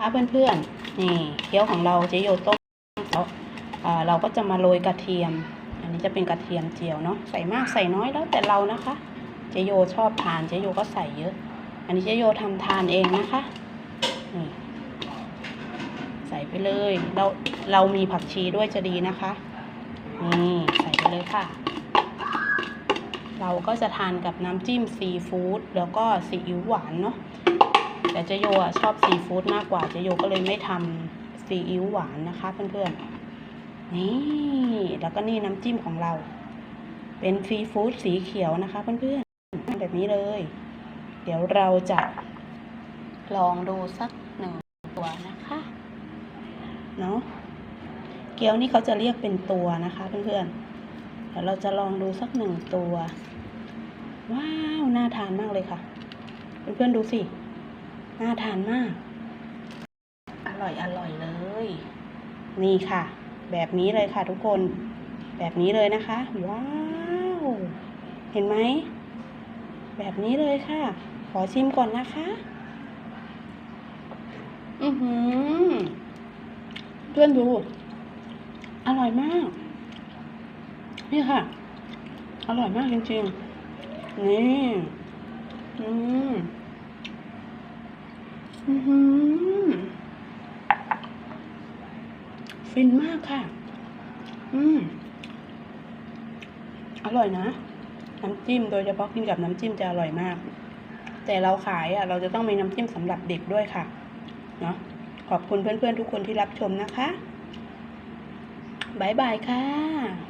ค่ะเพื่อนๆ นี่เกี๊ยวของเราเจโยต้มแล้วเราก็จะมาโรยกระเทียม อันนี้จะเป็นกระเทียมเจียวเนาะ ใส่มากใส่น้อยแล้วแต่เรานะคะ เจโยชอบทานเจโยก็ใส่เยอะ อันนี้เจโยทำทานเองนะคะ นี่ ใส่ไปเลย เราเรามีผักชีด้วยจะดีนะคะ นี่ใส่ไปเลยค่ะ เราก็จะทานกับน้ำจิ้มซีฟู้ดแล้วก็ซีอิ๊วหวานเนาะ แต่เจโยอะชอบซีฟู้ดมากกว่าเจโยก็เลยไม่ทำซีอิ๊วหวานนะคะเพื่อนๆ นี่แล้วก็นี่น้ำจิ้มของเรา เป็นซีฟู้ดสีเขียวนะคะเพื่อนๆแบบนี้เลย เดี๋ยวเราจะลองดูสักหนึ่งตัวนะคะเนาะเกี๊ยวนี่เขาจะเรียกเป็นตัวนะคะเพื่อนๆเดี๋ยวเราจะลองดูสักหนึ่งตัว ว้าว น่าทานมากเลยค่ะ เพื่อนๆดูสิ น่าทานมาก อร่อยอร่อยเลย นี่ค่ะ แบบนี้เลยค่ะทุกคน แบบนี้เลยนะคะ ว้าว เห็นไหม แบบนี้เลยค่ะ ขอชิมก่อนนะคะ อือหือ เพื่อนดู อร่อยมาก นี่ค่ะ อร่อยมากจริงๆ นี่ อืมอือหือ ฟินมากค่ะ อืม อร่อยนะ น้ำจิ้มโดยเฉพาะกินกับน้ำจิ้มจะอร่อยมาก แต่เราขายอะ เราจะต้องมีน้ำจิ้มสำหรับเด็กด้วยค่ะ เนาะขอบคุณเพื่อนๆทุกคนที่รับชมนะคะบ๊ายบายค่ะ